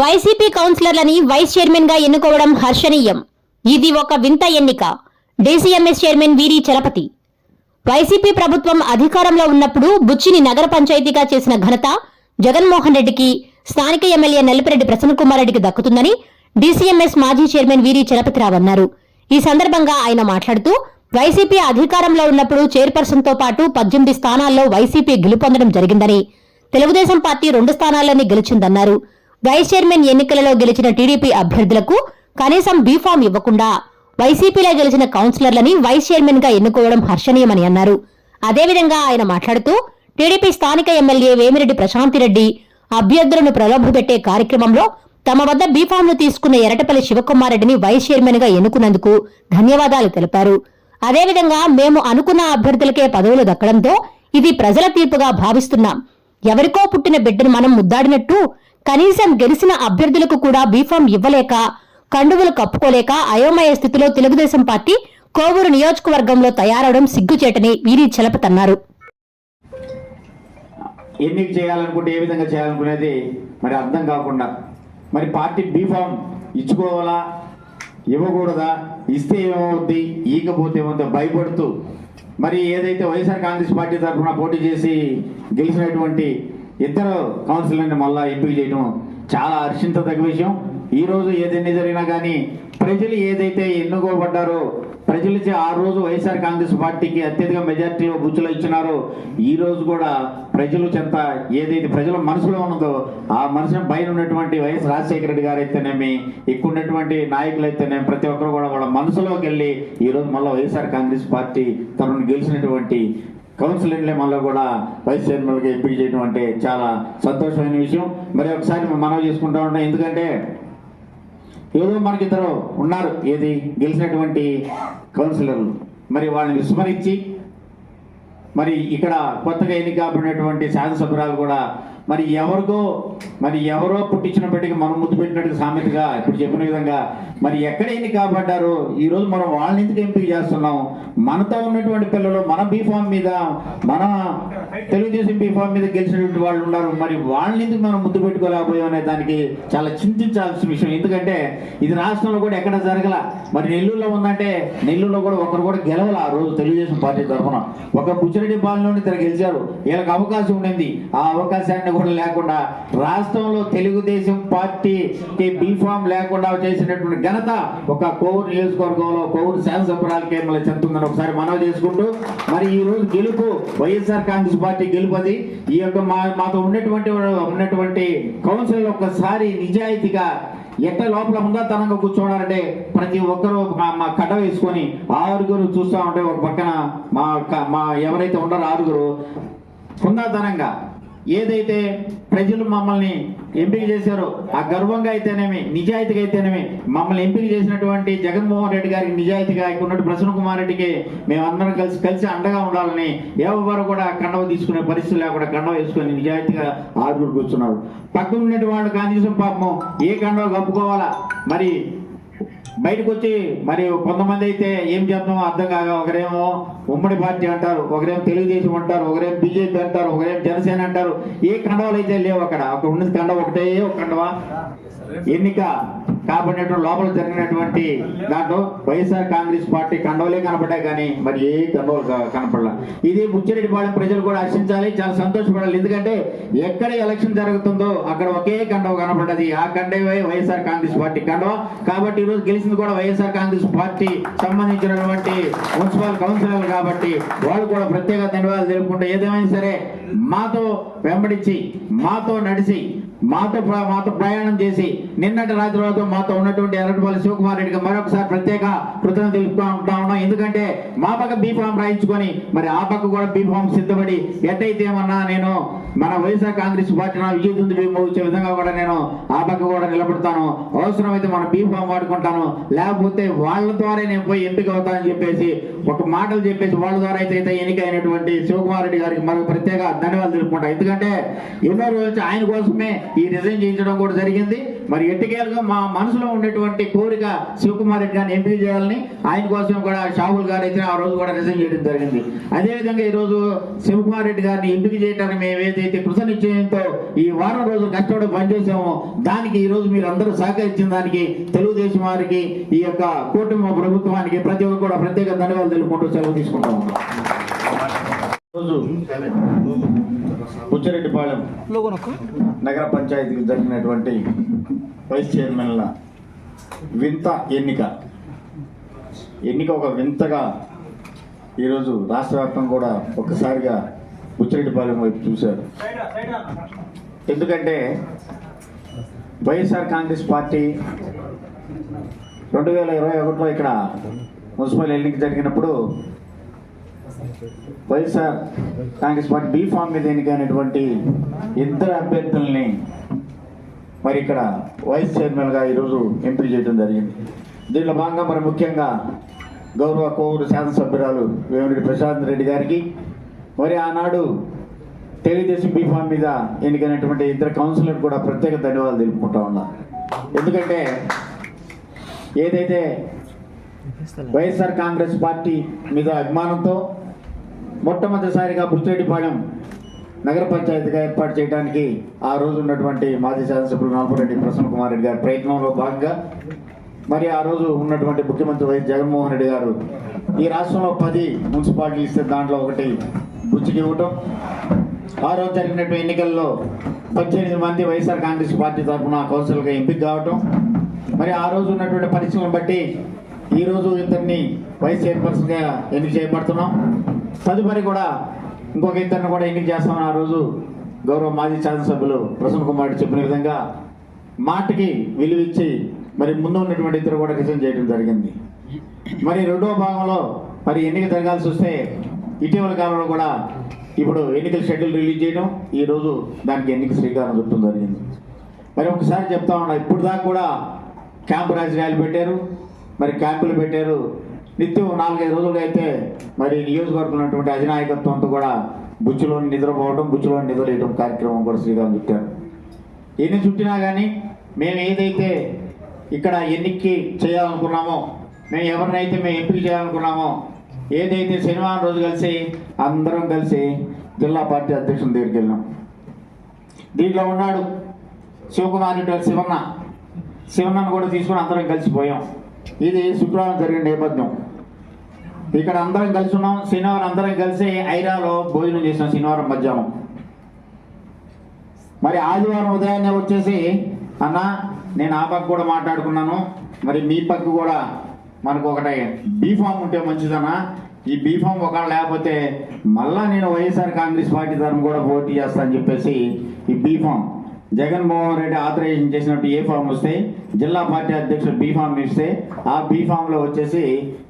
YCP కౌన్సిలర్లని vice చైర్మన్గా ఎన్నుకోవడం హర్షణీయం. ఇది ఒక వింత ఎన్నిక. డీసీఎంఎస్ చైర్మన్ వీరి చలపతి. వైసీపీ ప్రభుత్వం అధికారంలో ఉన్నప్పుడు బుచ్చిని నగర పంచాయతీగా చేసిన ఘనత జగన్మోహన్ రెడ్డికి స్థానిక ఎమ్మెల్యే నలిపిరెడ్డి ప్రసన్నకుమార్ రెడ్డికి దక్కుతుందని డీసీఎంఎస్ మాజీ చైర్మన్ వీరి చలపతిరావు అన్నారు. ఈ సందర్భంగా ఆయన మాట్లాడుతూ వైసీపీ అధికారంలో ఉన్నప్పుడు చైర్పర్సన్తో పాటు పద్దెనిమిది స్థానాల్లో వైసీపీ గెలుపొందడం జరిగిందని తెలుగుదేశం పార్టీ రెండు స్థానాల్లోనే గెలిచిందన్నారు. వైస్ చైర్మన్ ఎన్నికలలో గెలిచిన టీడీపీ అభ్యర్థులకు కనీసం బీఫామ్ ఇవ్వకుండా వైసీపీలో గెలిచిన కౌన్సిలర్లని వైస్ చైర్మన్గా ఎన్నుకోవడం హర్షణీయమని అన్నారు. అదేవిధంగా ఆయన మాట్లాడుతూ టీడీపీ స్థానిక ఎమ్మెల్యే వేమిరెడ్డి ప్రశాంతిరెడ్డి అభ్యర్థులను ప్రలోభపెట్టే కార్యక్రమంలో తమ వద్ద బీఫామ్లు తీసుకున్న ఎరటపల్లి శివకుమార్ రెడ్డిని వైస్ చైర్మన్గా ఎన్నుకున్నందుకు ధన్యవాదాలు తెలిపారు. అదేవిధంగా మేము అనుకున్న అభ్యర్థులకే పదవులు దక్కడంతో ఇది ప్రజల తీర్పుగా భావిస్తున్నాం. ఎవరికో పుట్టిన బిడ్డను మనం ముద్దాడినట్టు కనీసం గెలిచిన అభ్యర్థులకు కూడా బీఫామ్ ఇవ్వలేక కండువులు కప్పుకోలేక అయోమయ స్థితిలో తెలుగుదేశం పార్టీ కోవూరు నియోజకవర్గంలో తయారవడం సిగ్గుచేటని వీరి చెలపతన్నారు. ఎన్నిక చేయాలనుకుంటే ఏ విధంగా చేయాలనుకునేది మరి అర్థం కాకుండా మరి పార్టీ బీఫామ్ ఇచ్చుకోవాలా ఇవ్వకూడదా ఇస్తే ఏమవుద్ది ఈకపోతే ఏమవుతుందో భయపడుతూ మరి ఏదైతే వైఎస్ఆర్ కాంగ్రెస్ పార్టీ తరఫున పోటీ చేసి గెలిచినటువంటి ఇద్దరు కౌన్సిలర్ని మళ్ళా ఎంపిక చేయడం చాలా హర్షించదగ్గ విషయం. ఈ రోజు ఏదైనా జరిగినా కానీ ప్రజలు ఏదైతే ఎన్నుకోబడ్డారో ప్రజలచే ఆ రోజు వైఎస్ఆర్ కాంగ్రెస్ పార్టీకి అత్యధిక మెజార్టీలో బుచ్చులో ఇచ్చినారో ఈ రోజు కూడా ప్రజలు చెంత ఏదైతే ప్రజల మనసులో ఉన్నదో ఆ మనసును పైన ఉన్నటువంటి వైఎస్ రాజశేఖర రెడ్డి గారు అయితేనేమి ఎక్కువ ఉన్నటువంటి నాయకులు అయితేనేమి ప్రతి ఒక్కరు కూడా వాళ్ళ మనసులోకి వెళ్ళి ఈ రోజు మళ్ళీ వైఎస్ఆర్ కాంగ్రెస్ పార్టీ తనను గెలిచినటువంటి కౌన్సిలర్లే మళ్ళీ కూడా వైస్ చైర్మన్గా ఎంపిక చేయడం అంటే చాలా సంతోషమైన విషయం. మరి ఒకసారి మనం చేసుకుంటా ఉంటాం ఎందుకంటే ఏదో మనకిద్దరు ఉన్నారు. ఏది? గెలిచినటువంటి కౌన్సిలర్లు. మరి వాళ్ళని విస్మరించి మరి ఇక్కడ కొత్తగా ఎన్నిక శాసనసభ్యురాలు కూడా మరి ఎవరిదో మరి ఎవరో పుట్టించిన బిడ్డకి మనం ముద్దు పెట్టినట్టు సామెతగా ఇప్పుడు చెప్పిన విధంగా మరి ఎక్కడ ఎన్ని కాబడ్డారో ఈ రోజు మనం వాళ్ళని ఎందుకు ఎంపిక చేస్తున్నాం? మనతో ఉన్నటువంటి పిల్లలు మన బీఫామ్ మీద మన తెలుగుదేశం బీఫామ్ మీద గెలిచినటువంటి వాళ్ళు ఉన్నారు. మరి వాళ్ళని ఎందుకు మనం ముద్దు పెట్టుకోలేకపోయాం అనే దానికి చాలా చింతించాల్సిన విషయం. ఎందుకంటే ఇది రాష్ట్రంలో కూడా ఎక్కడ జరగల? మరి నెల్లూరులో ఉందంటే నెల్లూరులో కూడా ఒకరు కూడా గెలవాల ఆ రోజు తెలుగుదేశం పార్టీ తరఫున. ఒక బుచ్చిరెడ్డి పాలనలోనే ఇద్దరు గెలిచారు. వీళ్ళకి అవకాశం ఉండింది. ఆ అవకాశాన్ని కూడా లేకుండా రాష్ట్రంలో తెలుగుదేశం పార్టీకి బీఫామ్ లేకుండా చేసినటువంటి ఘనత ఒక కోవూరు నియోజకవర్గంలో కోవూరు శాసనసభ్యురాలకే మళ్ళీ చెందుతుందని ఒకసారి మనవి చేసుకుంటూ మరి ఈ రోజు గెలుపు వైఎస్ఆర్ కాంగ్రెస్ పార్టీ గెలుపది ఈ యొక్క మా మాతో ఉన్నటువంటి ఉన్నటువంటి కౌన్సిల్ ఒక్కసారి నిజాయితీగా ఎట్ట లోపల ఉందాతనంగా కూర్చోవాలంటే ప్రతి ఒక్కరూ మా- కట కట్ట వేసుకొని ఆరుగురు చూస్తూ ఉంటే ఒక పక్కన మా క- మా ఎవరైతే ఉన్నారో ఆరుగురు హుందాతనంగా ఏదైతే ప్రజలు మమ్మల్ని ఎంపిక చేశారో ఆ గర్వంగా అయితేనేమి నిజాయితీగా అయితేనేమి మమ్మల్ని ఎంపిక చేసినటువంటి జగన్మోహన్ రెడ్డి గారికి నిజాయితీగా ఇక్కడ ఉన్నట్టు ప్రసన్న కుమార్ రెడ్డికి మేమందరం కలిసి కలిసి అండగా ఉండాలని ఎవరు కూడా కండవ తీసుకునే పరిస్థితి లేకుండా కండవ వేసుకొని నిజాయితీగా ఆరుగురు కూర్చున్నారు. పక్కన ఉన్నటువంటి వాళ్ళు కనీసం పాపం ఏ కండవ కప్పుకోవాలా? మరి బయటకు వచ్చి మరి కొంతమంది అయితే ఏం చేద్దామో అర్థం కాక ఒకరేమో ఉమ్మడి పార్టీ అంటారు ఒకరేమో తెలుగుదేశం అంటారు ఒకరేమో బీజేపీ అంటారు ఒకరేమో జనసేన అంటారు. ఏ కండవాలు అయితే లేవు అక్కడ. అక్కడ ఉన్నది కండవ ఒకటే ఒక కండవ? ఎన్నిక. కాబట్టి లోపల జరిగినటువంటి దాంట్లో వైఎస్ఆర్ కాంగ్రెస్ పార్టీ కండవలే కనపడ్డాయి కానీ మరి ఏ కండవలు కనపడలా. ఇది ముచ్చిరెడ్డిపాళెం ప్రజలు కూడా హర్షించాలి చాలా సంతోషపడాలి. ఎందుకంటే ఎక్కడ ఎలక్షన్ జరుగుతుందో అక్కడ ఒకే కండవ కనపడ్డది. ఆ కండవే వైఎస్ఆర్ కాంగ్రెస్ పార్టీ కండవ. కాబట్టి ఈరోజు రోజు గెలిచింది కూడా వైఎస్ఆర్ కాంగ్రెస్ పార్టీ సంబంధించినటువంటి మున్సిపల్ కౌన్సిలర్ కాబట్టి వాళ్ళు కూడా ప్రత్యేక ధన్యవాదాలు తెలుపుకుంటే ఏదేమైనా సరే మాతో వెంబడించి మాతో నడిచి మాతో ప్ర- మాతో ప్రయాణం చేసి నిన్నటి రాత్రి వరకు మాతో ఉన్నటువంటి ఎర్రటిపల్లి శివకుమార్ రెడ్డికి మరొకసారి ప్రత్యేక కృతజ్ఞత తెలుపుకుంటా ఉన్నాం. ఎందుకంటే మా పక్క బీఫామ్ రాయించుకొని మరి ఆ పక్క కూడా బీఫామ్ సిద్ధపడి ఎట్టయితే ఏమన్నా నేను మన వైఎస్ఆర్ కాంగ్రెస్ పార్టీ నా విజయ దుందు వచ్చే విధంగా కూడా నేను ఆ పక్క కూడా నిలబడతాను. అవసరమైతే మన బీఫామ్ వాడుకుంటాను. లేకపోతే వాళ్ళ ద్వారా నేను పోయి ఎంపిక అవుతానని చెప్పేసి ఒక మాటలు చెప్పేసి వాళ్ళ ద్వారా అయితే అయితే ఎన్నికైనటువంటి శివకుమార్ రెడ్డి గారికి మరొక ప్రత్యేక ధన్యవాదాలు తెలుపుకుంటాను ఎందుకంటే ఎన్నో రోజులు ఆయన కోసమే ఈ రిజైన్ చేయించడం కూడా జరిగింది. మరి ఎట్టికేలుగా మా మనసులో ఉండేటువంటి కోరిక శివకుమార్ రెడ్డి గారిని ఎంపిక చేయాలని ఆయన కోసం కూడా షాహుల్ గారు అయితే ఆ రోజు కూడా రిజైన్ చేయడం జరిగింది. అదేవిధంగా ఈ రోజు శివకుమార్ రెడ్డి గారిని ఎంపిక చేయడానికి మేము ఏదైతే కృత నిశ్చయంతో ఈ వారం రోజులు కష్టపడి పనిచేసామో దానికి ఈరోజు మీరు అందరూ సహకరించిన దానికి తెలుగుదేశం వారికి ఈ యొక్క కూటమి ప్రభుత్వానికి ప్రతి ఒక్కరు కూడా ప్రత్యేక ధన్యవాదాలు తెలుపుకుంటూ సెలవు తీసుకుంటాం రోజు నగర పంచాయతీకి జరిగినటువంటి వైస్ చైర్మన్ల వింత ఎన్నిక. ఎన్నిక ఒక వింతగా ఈరోజు రాష్ట్ర వ్యాప్తం కూడా ఒక్కసారిగా బుచ్చిరెడ్డిపాలెం వైపు చూశారు. ఎందుకంటే వైఎస్ఆర్ కాంగ్రెస్ పార్టీ రెండు వేల ఇరవై ఒకటిలో ఇక్కడ మున్సిపల్ ఎన్నిక జరిగినప్పుడు YSR Congress party B form మీద ఎన్నికైనటువంటి ఇద్దరు అభ్యర్థుల్ని మరి ఇక్కడ వైస్ చైర్మన్గా ఈరోజు ఎంపిక చేయడం జరిగింది. దీనిలో భాగంగా మరి ముఖ్యంగా గౌరవ కోవూరు శాసనసభ్యురాలు వేమిరెడ్డి ప్రశాంత్ రెడ్డి గారికి మరి ఆనాడు తెలుగుదేశం బీ ఫామ్ మీద ఎన్నికైనటువంటి ఇద్దరు కౌన్సిలర్ కూడా ప్రత్యేక ధన్యవాదాలు తెలుపుకుంటా ఉన్నా. ఎందుకంటే ఏదైతే వైఎస్ఆర్ కాంగ్రెస్ పార్టీ మీద అభిమానంతో మొట్టమొదటిసారిగా బుచ్చిరెడ్డిపాళెం నగర పంచాయతీగా ఏర్పాటు చేయడానికి ఆ రోజు ఉన్నటువంటి మాజీ శాసనసభ్యులు నలపరెడ్డి ప్రసన్న కుమార్ రెడ్డి గారి ప్రయత్నంలో భాగంగా మరి ఆ రోజు ఉన్నటువంటి ముఖ్యమంత్రి వైఎస్ జగన్మోహన్ రెడ్డి గారు ఈ రాష్ట్రంలో పది మున్సిపాలిటీలు ఇస్తే దాంట్లో ఒకటి బుచ్చికి ఇవ్వటం. ఆ రోజు జరిగినటువంటి ఎన్నికల్లో పద్దెనిమిది మంది వైఎస్ఆర్ కాంగ్రెస్ పార్టీ తరఫున కౌన్సిల్గా ఎంపిక కావటం. మరి ఆ రోజు ఉన్నటువంటి పరిస్థితులను బట్టి ఈరోజు ఇద్దరిని వైస్ చైర్పర్సన్గా ఎన్నిక చేయబడుతున్నాం. తదుపరి కూడా ఇంకొక ఇద్దరిని కూడా ఎన్నిక చేస్తామని ఆ రోజు గౌరవ మాజీ శాసనసభ్యులు ప్రసన్న కుమార్ చెప్పిన విధంగా మాటకి విలువిచ్చి మరి ముందు ఉన్నటువంటి ఇద్దరు కూడా రిజైన్ చేయడం జరిగింది. మరి రెండవ భాగంలో మరి ఎన్నిక జరగాల్సి వస్తే ఇటీవల కాలంలో కూడా ఇప్పుడు ఎన్నికల షెడ్యూల్ రిలీజ్ చేయడం ఈ రోజు దానికి ఎన్నిక శ్రీకారం చుట్టడం జరిగింది. మరి ఒకసారి చెప్తా ఉన్నా ఇప్పుడు దాకా కూడా క్యాంపు రాజకీయాలు పెట్టారు మరి క్యాంపులు పెట్టారు నిత్యం నాలుగైదు రోజులుగా అయితే మరి నియోజకవర్గం ఉన్నటువంటి అధినాయకత్వంతో కూడా బుచ్చులోని నిద్రపోవడం బుచ్చులోని నిద్రలేయడం కార్యక్రమం కూడా శ్రీకారం చుట్టారు ఎన్ని చుట్టినా కానీ మేము ఏదైతే ఇక్కడ ఎన్నిక చేయాలనుకున్నామో మేము ఎవరినైతే మేము ఎంపిక చేయాలనుకున్నామో ఏదైతే శనివారం రోజు కలిసి అందరం కలిసి జిల్లా పార్టీ అధ్యక్షుని దగ్గరికి వెళ్ళాం దీంట్లో ఉన్నాడు శివకుమార్ రెడ్డి శివన్న. శివన్నను కూడా తీసుకుని అందరం కలిసిపోయాం ఇది శుక్రవారం జరిగిన నేపథ్యం. ఇక్కడ అందరం కలిసి ఉన్నాం. శనివారం అందరం కలిసి ఐరాలో భోజనం చేసాం శనివారం మధ్యాహ్నం. మరి ఆదివారం ఉదయాన్నే వచ్చేసి అన్న నేను ఆ పక్క కూడా మాట్లాడుకున్నాను. మరి మీ పక్క కూడా మనకు ఒకటి బీఫామ్ ఉంటే మంచిదన్నా ఈ బీఫామ్ ఒకవేళ లేకపోతే మళ్ళా నేను వైఎస్ఆర్ కాంగ్రెస్ పార్టీ తరఫున కూడా పోటీ చేస్తానని చెప్పేసి ఈ బీఫామ్ జగన్మోహన్ రెడ్డి ఆథరైజేషన్ చేసినట్టు ఏ ఫామ్ వస్తే జిల్లా పార్టీ అధ్యక్షుడు బి ఫామ్ ఇస్తే ఆ బీ ఫామ్లో వచ్చేసి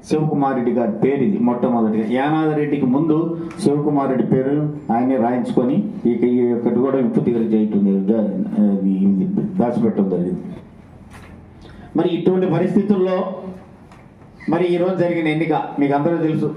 శివకుమార్ రెడ్డి గారి పేరు ఇది మొట్టమొదటిగా. యానాది రెడ్డికి ముందు శివకుమార్ రెడ్డి పేరు ఆయన్ని రాయించుకొని ఇక ఈ ఒక్కటి కూడా విప్పు దగ్గర చేయటం ఇది దాచిపెట్టడం జరిగింది. మరి ఇటువంటి పరిస్థితుల్లో మరి ఈరోజు జరిగిన ఎన్నిక మీకు అందరూ తెలుసు.